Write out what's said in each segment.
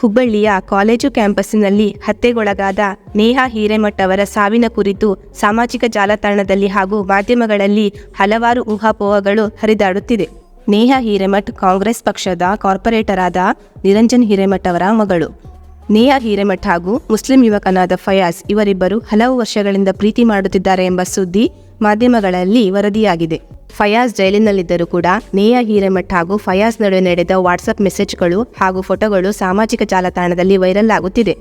ಹುಬ್ಬಳ್ಳಿಯ ಕಾಲೇಜು ಕ್ಯಾಂಪಸ್ಸಿನಲ್ಲಿ ಹತ್ಯೆಗೊಳಗಾದ ನೇಹಾ ಹಿರೇಮಠ್ ಅವರ ಸಾವಿನ ಕುರಿತು ಸಾಮಾಜಿಕ ಜಾಲತಾಣದಲ್ಲಿ ಹಾಗೂ ಮಾಧ್ಯಮಗಳಲ್ಲಿ ಹಲವಾರು ಊಹಾಪೋಹಗಳು ಹರಿದಾಡುತ್ತಿದೆ. ನೇಹಾ ಹಿರೇಮಠ್ ಕಾಂಗ್ರೆಸ್ ಪಕ್ಷದ ಕಾರ್ಪೊರೇಟರ್ ಆದ ನಿರಂಜನ್ ಹಿರೇಮಠ್ ಅವರ ಮಗಳು. ನೇಹಾ ಹಿರೇಮಠ್ ಹಾಗೂ ಮುಸ್ಲಿಂ ಯುವಕನಾದ ಫಯಾಜ್ ಇವರಿಬ್ಬರು ಹಲವು ವರ್ಷಗಳಿಂದ ಪ್ರೀತಿ ಮಾಡುತ್ತಿದ್ದಾರೆ ಎಂಬ ಸುದ್ದಿ ಮಾಧ್ಯಮಗಳಲ್ಲಿ ವರದಿಯಾಗಿದೆ. ಫಯಾಜ್ ಜೈಲಿನಲ್ಲಿದ್ದರೂ ಕೂಡ ನೇಯಾ ಹಿರೇಮಠ್ ಹಾಗೂ ಫಯಾಜ್ ನಡುವೆ ನಡೆದ ವಾಟ್ಸಪ್ ಮೆಸೇಜ್ಗಳು ಹಾಗೂ ಫೋಟೋಗಳು ಸಾಮಾಜಿಕ ಜಾಲತಾಣದಲ್ಲಿ ವೈರಲ್ ಆಗುತ್ತಿದೆ.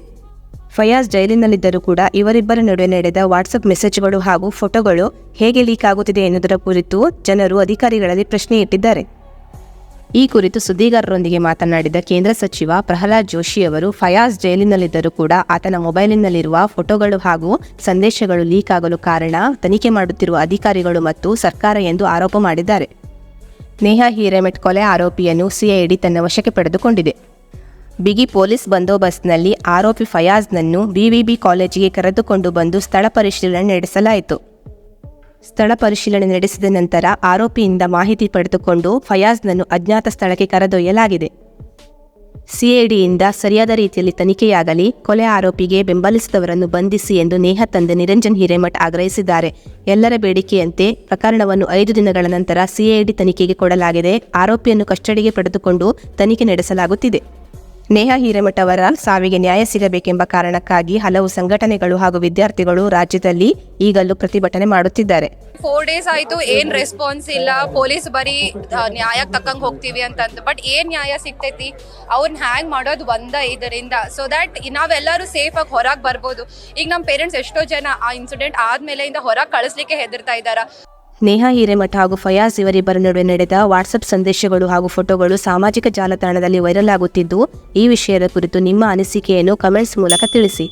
ಫಯಾಜ್ ಜೈಲಿನಲ್ಲಿದ್ದರೂ ಕೂಡ ಇವರಿಬ್ಬರ ನಡುವೆ ನಡೆದ ವಾಟ್ಸಪ್ ಮೆಸೇಜ್ಗಳು ಹಾಗೂ ಫೋಟೋಗಳು ಹೇಗೆ ಲೀಕ್ ಆಗುತ್ತಿದೆ ಎನ್ನುವುದರ ಕುರಿತು ಜನರು ಅಧಿಕಾರಿಗಳಲ್ಲಿ ಪ್ರಶ್ನೆ ಇಟ್ಟಿದ್ದಾರೆ. ಈ ಕುರಿತು ಸುದ್ದಿಗಾರರೊಂದಿಗೆ ಮಾತನಾಡಿದ ಕೇಂದ್ರ ಸಚಿವ ಪ್ರಹ್ಲಾದ್ ಜೋಶಿ ಅವರು, ಫಯಾಜ್ ಜೈಲಿನಲ್ಲಿದ್ದರೂ ಕೂಡ ಆತನ ಮೊಬೈಲಿನಲ್ಲಿರುವ ಫೋಟೋಗಳು ಹಾಗೂ ಸಂದೇಶಗಳು ಲೀಕ್ ಆಗಲು ಕಾರಣ ತನಿಖೆ ಮಾಡುತ್ತಿರುವ ಅಧಿಕಾರಿಗಳು ಮತ್ತು ಸರ್ಕಾರ ಎಂದು ಆರೋಪ ಮಾಡಿದ್ದಾರೆ. ನೇಹಾ ಹಿರೇಮೆಟ್ ಕೊಲೆ ಆರೋಪಿಯನ್ನು ಸಿಐಡಿ ತನ್ನ ವಶಕ್ಕೆ ಪಡೆದುಕೊಂಡಿದೆ. ಬಿಗಿ ಪೊಲೀಸ್ ಬಂದೋಬಸ್ತ್ನಲ್ಲಿ ಆರೋಪಿ ಫಯಾಜ್ನನ್ನು ಬಿವಿಬಿ ಕಾಲೇಜಿಗೆ ಕರೆದುಕೊಂಡು ಬಂದು ಸ್ಥಳ ಪರಿಶೀಲನೆ ನಡೆಸಲಾಯಿತು. ಸ್ಥಳ ಪರಿಶೀಲನೆ ನಡೆಸಿದ ನಂತರ ಆರೋಪಿಯಿಂದ ಮಾಹಿತಿ ಪಡೆದುಕೊಂಡು ಫಯಾಜ್ನನ್ನು ಅಜ್ಞಾತ ಸ್ಥಳಕ್ಕೆ ಕರೆದೊಯ್ಯಲಾಗಿದೆ. ಸಿಐಡಿಯಿಂದ ಸರಿಯಾದ ರೀತಿಯಲ್ಲಿ ತನಿಖೆಯಾಗಲಿ, ಕೊಲೆ ಆರೋಪಿಗೆ ಬೆಂಬಲಿಸಿದವರನ್ನು ಬಂಧಿಸಿ ಎಂದು ನೇಹ ತಂದೆ ನಿರಂಜನ್ ಹಿರೇಮಠ್ ಆಗ್ರಹಿಸಿದ್ದಾರೆ. ಎಲ್ಲರ ಬೇಡಿಕೆಯಂತೆ ಪ್ರಕರಣವನ್ನು ಐದು ದಿನಗಳ ನಂತರ ಸಿಐಡಿ ತನಿಖೆಗೆ ಕೊಡಲಾಗಿದೆ. ಆರೋಪಿಯನ್ನು ಕಸ್ಟಡಿಗೆ ಪಡೆದುಕೊಂಡು ತನಿಖೆ ನಡೆಸಲಾಗುತ್ತಿದೆ. ನೇಹಾ ಹಿರೇಮಠ ಅವರ ಸಾವಿಗೆ ನ್ಯಾಯ ಸಿಗಬೇಕೆಂಬ ಕಾರಣಕ್ಕಾಗಿ ಹಲವು ಸಂಘಟನೆಗಳು ಹಾಗೂ ವಿದ್ಯಾರ್ಥಿಗಳು ರಾಜ್ಯದಲ್ಲಿ ಈಗಲೂ ಪ್ರತಿಭಟನೆ ಮಾಡುತ್ತಿದ್ದಾರೆ. ಫೋರ್ ಡೇಸ್ ಆಯ್ತು, ಏನ್ ರೆಸ್ಪಾನ್ಸ್ ಇಲ್ಲ, ಪೊಲೀಸ್ ಬರೀ ನ್ಯಾಯಕ್ಕೆ ತಕ್ಕಂಗೆ ಹೋಗ್ತೀವಿ ಅಂತಂದು ಬಟ್ ಏನ್ ನ್ಯಾಯ ಸಿಗ್ತೈತಿ? ಅವ್ರನ್ನ ಹ್ಯಾಂಗ್ ಮಾಡೋದು ಒಂದ ಇದರಿಂದ. ಸೊ ದಟ್ ನಾವೆಲ್ಲರೂ ಸೇಫ್ ಆಗಿ ಹೊರಗೆ ಬರ್ಬೋದು. ಈಗ ನಮ್ಮ ಪೇರೆಂಟ್ಸ್ ಎಷ್ಟೋ ಜನ ಆ ಇನ್ಸಿಡೆಂಟ್ ಆದ್ಮೇಲೆಯಿಂದ ಹೊರಗೆ ಕಳಿಸ್ಲಿಕ್ಕೆ ಹೆದರ್ತಾ ಇದಾರ. ನೇಹಾ ಹಿರೇಮಠ ಹಾಗೂ ಫಯಾಜ್ ಇವರಿಬ್ಬರ ನಡುವೆ ನಡೆದ ವಾಟ್ಸಪ್ ಸಂದೇಶಗಳು ಹಾಗೂ ಫೋಟೋಗಳು ಸಾಮಾಜಿಕ ಜಾಲತಾಣದಲ್ಲಿ ವೈರಲ್ ಆಗುತ್ತಿದ್ದು, ಈ ವಿಷಯದ ಕುರಿತು ನಿಮ್ಮ ಅನಿಸಿಕೆಯನ್ನು ಕಮೆಂಟ್ಸ್ ಮೂಲಕ ತಿಳಿಸಿ.